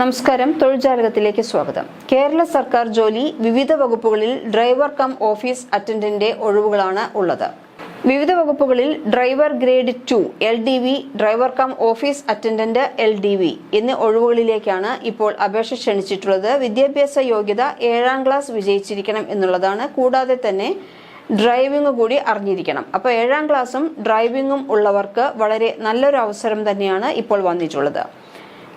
നമസ്കാരം. തൊഴിൽജാലകത്തിലേക്ക് സ്വാഗതം. കേരള സർക്കാർ ജോലി വിവിധ വകുപ്പുകളിൽ ഡ്രൈവർ കം ഓഫീസ് അറ്റൻഡന്റ് ഒഴിവുകളാണ് ഉള്ളത്. വിവിധ വകുപ്പുകളിൽ driver grade two L D V driver cum office attendant L D V എന്നീ ഒഴിവുകളിലേക്കാണ് ഇപ്പോൾ അപേക്ഷ ക്ഷണിച്ചിട്ടുള്ളത്. വിദ്യാഭ്യാസ യോഗ്യത ഏഴാം ക്ലാസ് വിജയിച്ചിരിക്കണം എന്നുള്ളതാണ്. കൂടാതെ തന്നെ ഡ്രൈവിംഗ് കൂടി അറിഞ്ഞിരിക്കണം. അപ്പോൾ ഏഴാം ക്ലാസ്സും ഡ്രൈവിംഗും ഉള്ളവർക്ക് വളരെ നല്ലൊരു അവസരം തന്നെയാണ് ഇപ്പോൾ വന്നിട്ടുള്ളത്.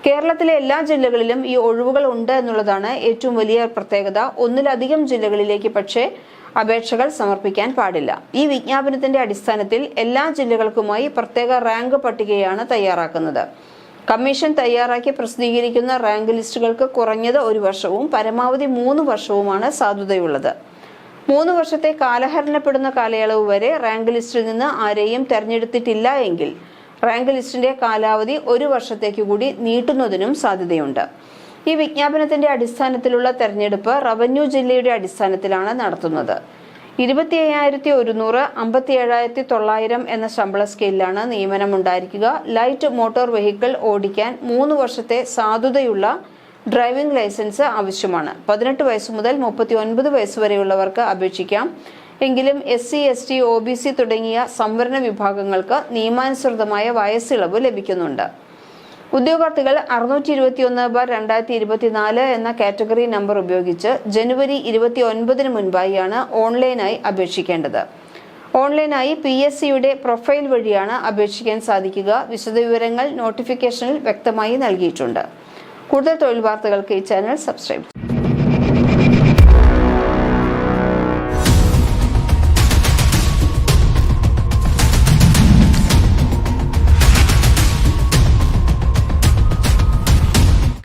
കേരളത്തിലെ എല്ലാ ജില്ലകളിലും ഈ ഒഴിവുകൾ ഉണ്ട് എന്നുള്ളതാണ് ഏറ്റവും വലിയ പ്രത്യേകത. ഒന്നിലധികം ജില്ലകളിലേക്ക് പക്ഷേ അപേക്ഷകൾ സമർപ്പിക്കാൻ പാടില്ല. ഈ വിജ്ഞാപനത്തിന്റെ അടിസ്ഥാനത്തിൽ എല്ലാ ജില്ലകൾക്കുമായി പ്രത്യേക റാങ്ക് പട്ടികയാണ് തയ്യാറാക്കുന്നത്. കമ്മീഷൻ തയ്യാറാക്കി പ്രസിദ്ധീകരിക്കുന്ന റാങ്ക് ലിസ്റ്റുകൾക്ക് കുറഞ്ഞത് ഒരു വർഷവും പരമാവധി മൂന്ന് വർഷവുമാണ് സാധുതയുള്ളത്. മൂന്ന് വർഷത്തെ കാലഹരണപ്പെടുന്ന കാലയളവ് വരെ റാങ്ക് ലിസ്റ്റിൽ നിന്ന് ആരെയും തെരഞ്ഞെടുത്തിട്ടില്ല എങ്കിൽ റാങ്ക് ലിസ്റ്റിന്റെ കാലാവധി ഒരു വർഷത്തേക്ക് കൂടി നീട്ടുന്നതിനും സാധ്യതയുണ്ട്. ഈ വിജ്ഞാപനത്തിന്റെ അടിസ്ഥാനത്തിലുള്ള തെരഞ്ഞെടുപ്പ് റവന്യൂ ജില്ലയുടെ അടിസ്ഥാനത്തിലാണ് നടത്തുന്നത്. ഇരുപത്തി അയ്യായിരത്തി ഒരുന്നൂറ് അമ്പത്തി ഏഴായിരത്തി തൊള്ളായിരം എന്ന ശമ്പള സ്കെയിലാണ് നിയമനം ഉണ്ടായിരിക്കുക ലൈറ്റ് മോട്ടോർ വെഹിക്കിൾ ഓടിക്കാൻ മൂന്ന് വർഷത്തെ സാധുതയുള്ള ഡ്രൈവിംഗ് ലൈസൻസ് ആവശ്യമാണ്. പതിനെട്ട് വയസ്സ് മുതൽ മുപ്പത്തി ഒൻപത് വയസ്സ് വരെയുള്ളവർക്ക് അപേക്ഷിക്കാം. എങ്കിലും S C S T O B C തുടങ്ങിയ സംവരണ വിഭാഗങ്ങൾക്ക് നിയമാനുസൃതമായ വയസ്സിളവ് ലഭിക്കുന്നുണ്ട്. ഉദ്യോഗാർത്ഥികൾ അറുന്നൂറ്റി ഇരുപത്തിയൊന്ന് ബാർ രണ്ടായിരത്തി ഇരുപത്തിനാല് എന്ന കാറ്റഗറി നമ്പർ ഉപയോഗിച്ച് ജനുവരി ഇരുപത്തി ഒൻപതിന് മുൻപായാണ് ഓൺലൈനായി അപേക്ഷിക്കേണ്ടത്. ഓൺലൈനായി പി എസ് സിയുടെ പ്രൊഫൈൽ വഴിയാണ് അപേക്ഷിക്കാൻ സാധിക്കുക. വിശദവിവരങ്ങൾ നോട്ടിഫിക്കേഷനിൽ വ്യക്തമായി നൽകിയിട്ടുണ്ട്. കൂടുതൽ തൊഴിൽ വാർത്തകൾക്ക് ഈ ചാനൽ സബ്സ്ക്രൈബ്